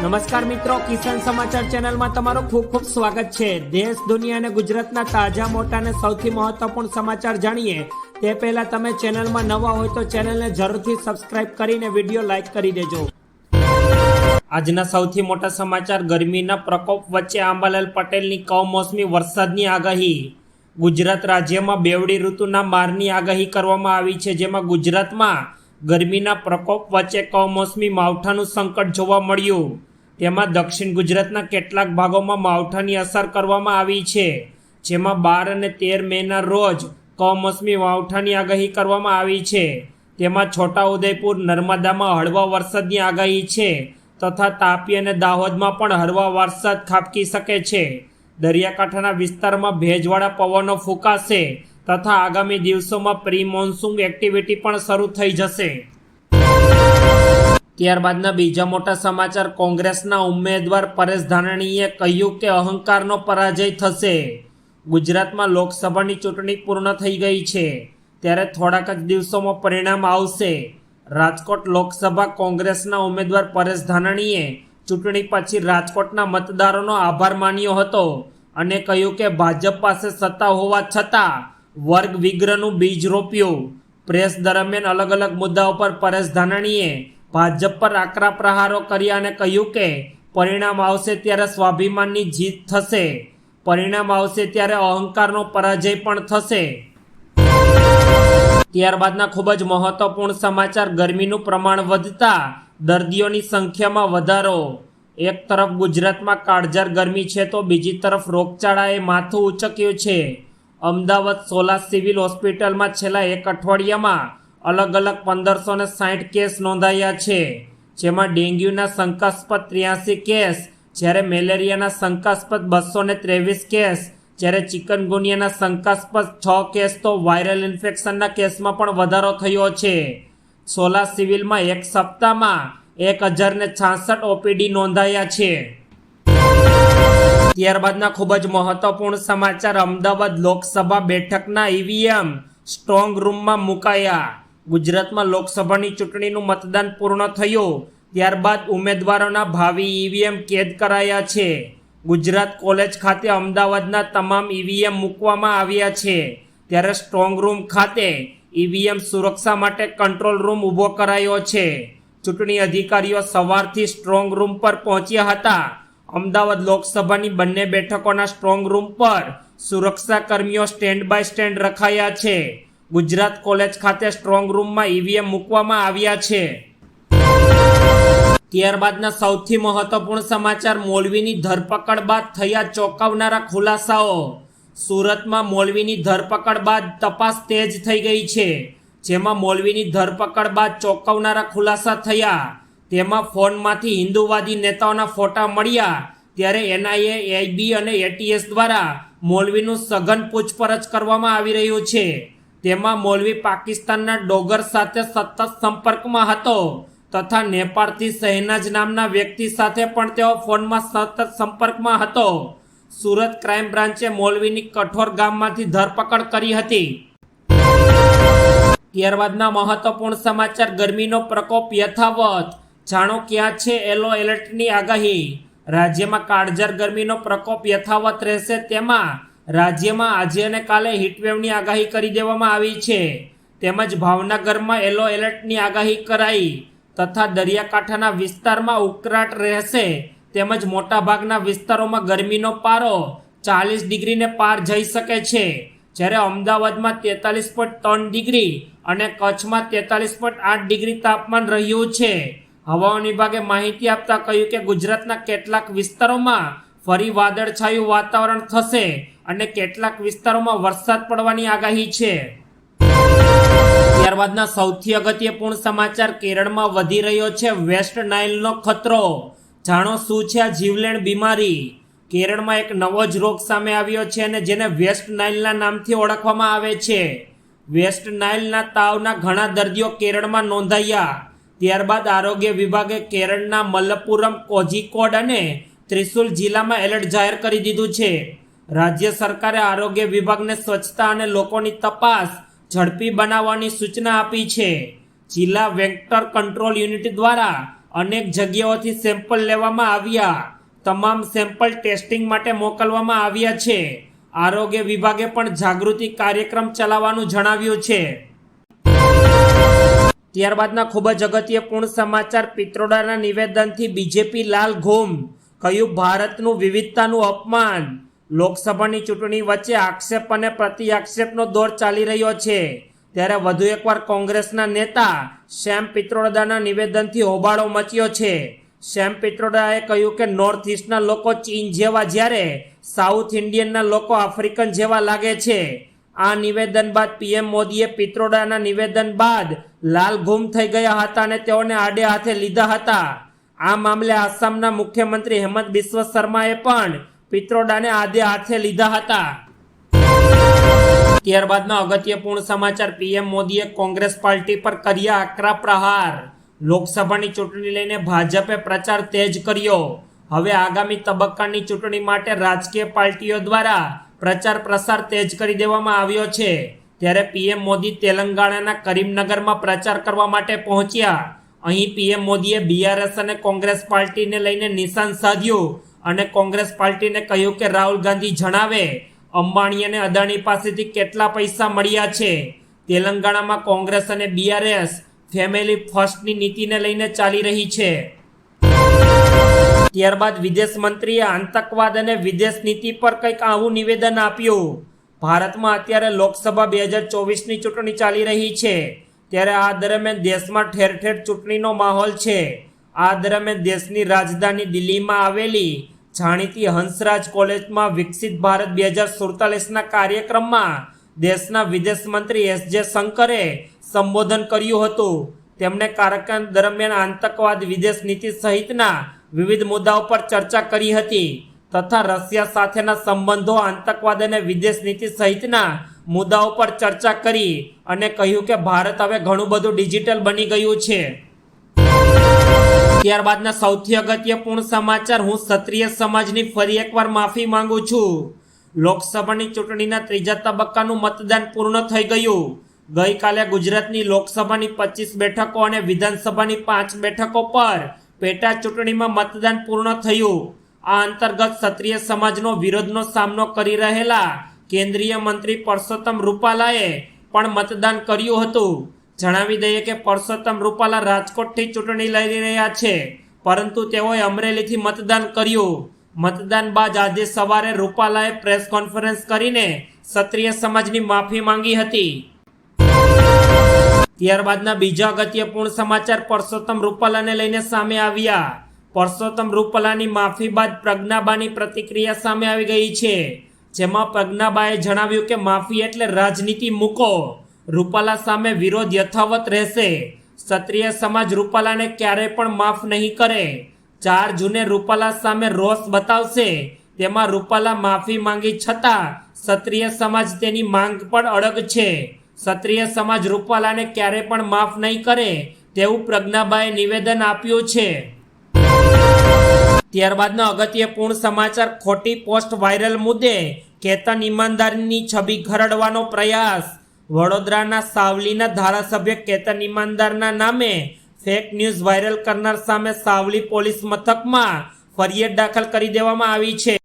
નમસ્કાર મિત્રો, કિસાન સમાચાર ચેનલમાં તમારું ખૂબ ખૂબ સ્વાગત છે. દેશ, દુનિયા અને ગુજરાતના તાજા, મોટા અને સૌથી મહત્વપૂર્ણ સમાચાર જાણીએ. તે પહેલા તમે ચેનલમાં નવા હોય તો ચેનલને જરૂરથી સબસ્ક્રાઇબ કરીને વીડિયો લાઇક કરી દેજો. આજના સૌથી મોટા સમાચાર, ગરમીના પ્રકોપ વચ્ચે આંબાલાલ પટેલની કમોસમી વરસાદની આગાહી. ગુજરાત રાજ્યમાં બેવડી ઋતુના મારની આગાહી કરવામાં આવી છે, જેમાં ગુજરાતમાં ગરમીના પ્રકોપ વચ્ચે કમોસમી માવઠાનું સંકટ જોવા મળ્યું. તેમાં દક્ષિણ ગુજરાતના કેટલાક ભાગોમાં માવઠાની અસર કરવામાં આવી છે, જેમાં બાર અને તેર મેના રોજ કમોસમી માવઠાની આગાહી કરવામાં આવી છે. તેમાં છોટાઉદેપુર, નર્મદામાં હળવા વરસાદની આગાહી છે તથા તાપી અને દાહોદમાં પણ હળવા વરસાદ ખાબકી શકે છે. દરિયાકાંઠાના વિસ્તારમાં ભેજવાળા પવનો ફૂંકાશે તથા આગામી દિવસોમાં પ્રી મોન્સૂન એક્ટિવિટી પણ શરૂ થઈ જશે. ત્યારબાદના બીજા મોટા સમાચાર. કોંગ્રેસના ઉમેદવાર પરેશ ધાનાણીએ કહ્યું કે અહંકારનો પરાજય થશે. ગુજરાતમાં લોકસભાની ચૂંટણી પૂર્ણ થઈ ગઈ છે. ત્યારે થોડાક જ દિવસોમાં પરિણામ આવશે. રાજકોટ લોકસભા કોંગ્રેસના ઉમેદવાર પરેશ ધાનાણીએ ચૂંટણી પછી રાજકોટના મતદારોનો આભાર માન્યો હતો અને કહ્યું કે ભાજપ પાસે સત્તા હોવા છતાં વર્ગ વિગ્રહનું બીજ રોપ્યું. પ્રેસ દરમિયાન અલગ અલગ મુદ્દાઓ પર પરેશ ધાનાણીએ ભાજપ પર આકરા પ્રહારો કર્યા અને કહ્યું કે પરિણામ આવશે ત્યારે સ્વાભિમાનની જીત થશે. પરિણામ આવશે ત્યારે અહંકારનો પરાજય પણ થશે. ત્યારબાદના ખૂબ જ મહત્વપૂર્ણ સમાચાર, ગરમીનું પ્રમાણ વધતા દર્દીઓની સંખ્યામાં વધારો. એક તરફ ગુજરાતમાં કાળઝાર ગરમી છે તો બીજી તરફ રોગચાળાએ માથું ઉચક્યું છે. અમદાવાદ સોલા સિવિલ હોસ્પિટલમાં છેલ્લા એક અઠવાડિયામાં અલગ અલગ પંદરસો ને સાઠ કેસ નોંધાયા છે, જેમાં ડેન્ગ્યુના શંકાસ્પદ ત્ર્યાસી કેસ, જ્યારે મેલેરિયાના શંકાસ્પદ બસો ને ત્રેવીસ કેસ, જ્યારે ચિકનગુનિયાના શંકાસ્પદ છ કેસ તો વાયરલ ઇન્ફેક્શનના કેસમાં પણ વધારો થયો છે. સોલા સિવિલમાં એક સપ્તાહમાં એક હજાર ને છાસઠ ઓપીડી નોંધાયા છે. ત્યારબાદના ખૂબ જ મહત્વપૂર્ણ સમાચાર અમદાવાદ લોકસભા બેઠકના ઈવીએમ સ્ટ્રોંગ રૂમમાં મુકાયા. ગુજરાતમાં લોકસભાની ચૂંટણીનું મતદાન પૂર્ણ થયું, ત્યારબાદ ઉમેદવારોના ભાવિ ઈવીએમ કેદ કરાયા છે. ગુજરાત કોલેજ ખાતે અમદાવાદના તમામ ઈવીએમ મૂકવામાં આવ્યા છે. ત્યારે સ્ટ્રોંગ રૂમ ખાતે ઈવીએમ સુરક્ષા માટે કંટ્રોલ રૂમ ઊભો કરાયો છે. ચૂંટણી અધિકારીઓ સવારથી સ્ટ્રોંગ રૂમ પર પહોંચ્યા હતા. અમદાવાદ લોકસભાની બંને બેઠકોના સ્ટ્રોંગ રૂમ પર સુરક્ષા કર્મીઓ સ્ટેન્ડ બાય સ્ટેન્ડ રખાયા છે. ગુજરાત કોલેજ ખાતે સ્ટ્રોંગ રૂમમાં ઈવીએમ મૂકવામાં આવ્યા છે. ત્યારબાદના સૌથી મહત્વપૂર્ણ સમાચાર, મોલવીની ધરપકડ બાદ થયા ચોંકાવનારા ખુલાસાઓ. સુરતમાં મોલવીની ધરપકડ બાદ તપાસ તેજ થઈ ગઈ છે. જેમાં મોલવીની ધરપકડ બાદ ચોંકાવનારા ખુલાસા થયા. તેમાં ફોનમાંથી હિન્દુવાદી નેતાઓના ફોટા મળ્યા. ત્યારે એનઆઈએ, એઆઈબી અને એટીએસ દ્વારા મોલવીનું સઘન પૂછપરછ કરવામાં આવી રહ્યું છે. તેમાં મોલવી પાકિસ્તાનના ડોગર સાથે સતત સંપર્કમાં હતો તથા નેપાળથી શહેનાજ નામના વ્યક્તિ સાથે પણ તેઓ ફોનમાં સતત સંપર્કમાં હતો. સુરત ક્રાઇમ બ્રાન્ચે મોલવીની કઠોર ગામમાંથી ધરપકડ કરી હતી. ત્યારબાદના મહત્વપૂર્ણ સમાચાર, ગરમીનો પ્રકોપ યથાવત. જાણો ક્યાં છે એલો એલર્ટની આગાહી? રાજ્યમાં કાળઝાર ગરમીનો પ્રકોપ યથાવત રહેશે તેમાં રાજ્યમાં આજે અને કાલે હીટવેવની આગાહી કરી દેવામાં આવી છે. તેમજ ભાવનગરમાં એલો એલર્ટની આગાહી કરાઈ તથા દરિયાકાંઠાના વિસ્તારમાં ઉકળાટ રહેશે. તેમજ મોટાભાગના વિસ્તારોમાં ગરમીનો પારો ચાલીસ ડિગ્રીને પાર જઈ શકે છે. જ્યારે અમદાવાદમાં તેતાલીસ પોઈન્ટ ત્રણ ડિગ્રી અને કચ્છમાં તેતાલીસ પોઈન્ટ આઠ ડિગ્રી તાપમાન રહ્યું છે. હવામાન વિભાગે માહિતી આપતા કહ્યું કે ગુજરાતના કેટલાક વિસ્તારોમાં ફરી વાદળછાયું વાતાવરણ થશે. અને કેટલાક વિસ્તારોમાં વરસાદ પડવાની આગાહી છે. ત્યારબાદના સૌથી અગત્યપૂર્ણ સમાચાર કેરળમાં વધી રહ્યો છે વેસ્ટ નાઇલનો ખતરો. જાણો શું છે આ જીવલેણ બીમારી? કેરળમાં એક નવો જ રોગ સામે આવ્યો છે અને જેને વેસ્ટ નાઇલના નામથી ઓળખવામાં આવે છે. વેસ્ટ નાઇલના તાવના ઘણા દર્દીઓ કેરળમાં નોંધાયા. ત્યારબાદ આરોગ્ય વિભાગે કેરળના મલ્લપુરમ કોઝિકોડ અને ત્રિશુલ જિલ્લામાં એલર્ટ જાહેર કરી દીધું છે. રાજ્ય સરકારે આરોગ્ય વિભાગને સ્વચ્છતા અને લોકોની તપાસ ઝડપી બનાવવાની સૂચના આપી છે. જિલ્લા વેક્ટર કંટ્રોલ યુનિટ દ્વારા અનેક જગ્યાઓથી સેમ્પલ લેવામાં આવ્યા. તમામ સેમ્પલ ટેસ્ટિંગ માટે મોકલવામાં આવ્યા છે. આરોગ્ય વિભાગે પણ જાગૃતિ કાર્યક્રમ ચલાવવાનું જણાવ્યું છે. ત્યારબાદના ખૂબ જ અગત્યપૂર્ણ સમાચાર પિત્રોડાના નિવેદનથી બીજેપી લાલ ઘૂમ, કહ્યું, ભારતનું વિવિધતાનું અપમાન. લોકસભાની ચૂંટણી વચ્ચે આક્ષેપ અને પ્રતિ આક્ષેપનો દોર ચાલી રહ્યો છે. ત્યારે વધુ એકવાર કોંગ્રેસના નેતા શ્યામ પિત્રોડાના નિવેદનથી હોબાળો મચ્યો છે. શ્યામ પિત્રોડાએ કહ્યું કે નોર્થ ઇસ્ટના લોકો ચીન જેવા જ્યારે સાઉથ ઇન્ડિયનના લોકો આફ્રિકન જેવા લાગે છે. આ નિવેદન બાદ પીએમ મોદીએ પિત્રોડાના નિવેદન બાદ લાલ ગુમ થઈ ગયા હતા અને તેઓને આડે હાથે લીધા હતા. આ મામલે આસામના મુખ્યમંત્રી હેમંત બિસ્વ શર્માએ પણ પિત્રોડાને આદે હાથે લીધા હતા. ત્યારબાદના અગત્યપૂર્ણ સમાચાર, પીએમ મોદીએ કોંગ્રેસ પાર્ટી પર કર્યા આકરા પ્રહાર. લોકસભાની ચૂંટણી લઈને ભાજપે પ્રચાર તેજ કર્યો. હવે આગામી તબક્કાની ચૂંટણી માટે રાજકીય પાર્ટીઓ દ્વારા પ્રચાર પ્રસાર તેજ કરી દેવામાં આવ્યો છે. ત્યારે પીએમ મોદી તેલંગાણાના કરીમનગરમાં પ્રચાર કરવા માટે પહોંચ્યા. અહીં પીએમ મોદીએ બીઆરએસ અને કોંગ્રેસ પાર્ટીને લઈને નિશાન સાધ્યું. અને કોંગ્રેસ પાર્ટીને કહ્યું કે રાહુલ ગાંધી જણાવે અંબાણી અને અદાણી પાસેથી કેટલા પૈસા મળ્યા છે? તેલંગાણામાં કોંગ્રેસ અને બીઆરએસ ફેમિલી ફર્સ્ટની નીતિને લઈને ચાલી રહી છે. ત્યારબાદ વિદેશ મંત્રીએ આતંકવાદ અને વિદેશ નીતિ પર કંઈક આવું નિવેદન આપ્યું. ભારતમાં અત્યારે લોકસભા બે હજાર ચોવીસની ચૂંટણી ચાલી રહી છે. ત્યારે આ દરમિયાન દેશમાં ઠેર ઠેર ચૂંટણીનો માહોલ છે. આ દરમિયાન દેશની રાજધાની દિલ્હીમાં આવેલી જાણીતી હંસરાજ કોલેજમાં વિકસિત ભારત બે હજાર સુડતાલીસના કાર્યક્રમમાં દેશના વિદેશ મંત્રી એસ જે શંકરે સંબોધન કર્યું હતું. તેમણે કાર્યક્રમ દરમિયાન આતંકવાદ, વિદેશ નીતિ સહિતના વિવિધ મુદ્દાઓ પર ચર્ચા કરી હતી તથા રશિયા સાથેના સંબંધો, આતંકવાદ અને વિદેશ નીતિ સહિતના મુદ્દાઓ પર ચર્ચા કરી અને કહ્યું કે ભારત હવે ઘણું બધું ડિજિટલ બની ગયું છે. ત્યારબાદના સૌથી અગત્યપૂર્ણ સમાચાર હું ક્ષત્રિય સમાજની ફરી એકવાર માફી માંગુ છું. લોકસભાની ચૂંટણીના ત્રીજા તબક્કાનું મતદાન પૂર્ણ થઈ ગયું. ગઈકાલે ગુજરાતની લોકસભાની પચીસ બેઠકો અને વિધાનસભાની પાંચ બેઠકો પર પેટા ચૂંટણીમાં મતદાન પૂર્ણ થયું. આ અંતર્ગત ક્ષત્રિય સમાજનો વિરોધનો સામનો કરી રહેલા કેન્દ્રીય મંત્રી પરસોત્તમ રૂપાલાએ પણ મતદાન કર્યું હતું. જણાવી દઈએ કે પરસોત્તમ રૂપાલા રાજકોટથી ચૂંટણી લડી રહ્યા છે. પરંતુ તેઓએ અમરેલીથી મતદાન કર્યું. મતદાન બાદ આજે સવારે રૂપાલાએ પ્રેસ કોન્ફરન્સ કરીને ક્ષત્રિય સમાજની માફી માંગી હતી. ત્યારબાદના બીજા અગત્યપૂર્ણ સમાચાર પરસોત્તમ રૂપાલાને લઈને સામે આવ્યા. પરસોત્તમ રૂપાલાની માફી બાદ પ્રજ્ઞાબાની પ્રતિક્રિયા સામે આવી ગઈ છે. જેમાં પ્રજ્ઞાબાએ જણાવ્યું કે માફી એટલે રાજનીતિ મૂકો. રૂપાલા સામે વિરોધ યથાવત રહેશે. ક્ષત્રિય સમાજ રૂપાલાને ક્યારેય પણ માફ નહીં કરે. ચાર જૂને રૂપાલા સામે રોષ બતાવશે. તેમાં રૂપાલા માફી માંગી છતાં ક્ષત્રિય સમાજ તેની માંગ પણ અડગ છે. ક્ષત્રિય સમાજ રૂપાલાને ક્યારે પણ માફ નહીં કરે તેવું પ્રજ્ઞાબાએ નિવેદન આપ્યું છે. ત્યારબાદનો અગત્યપૂર્ણ સમાચાર, ખોટી પોસ્ટ વાયરલ મુદ્દે કેતન ઈમાનદારની છબી ખરડવાનો પ્રયાસ. વડોદરાના સાવલીના ધારાસભ્ય કેતન ઈમાનદારના નામે ફેક ન્યૂઝ વાયરલ કરનાર સામે સાવલી પોલીસ મથકમાં ફરિયાદ દાખલ કરી દેવામાં આવી છે.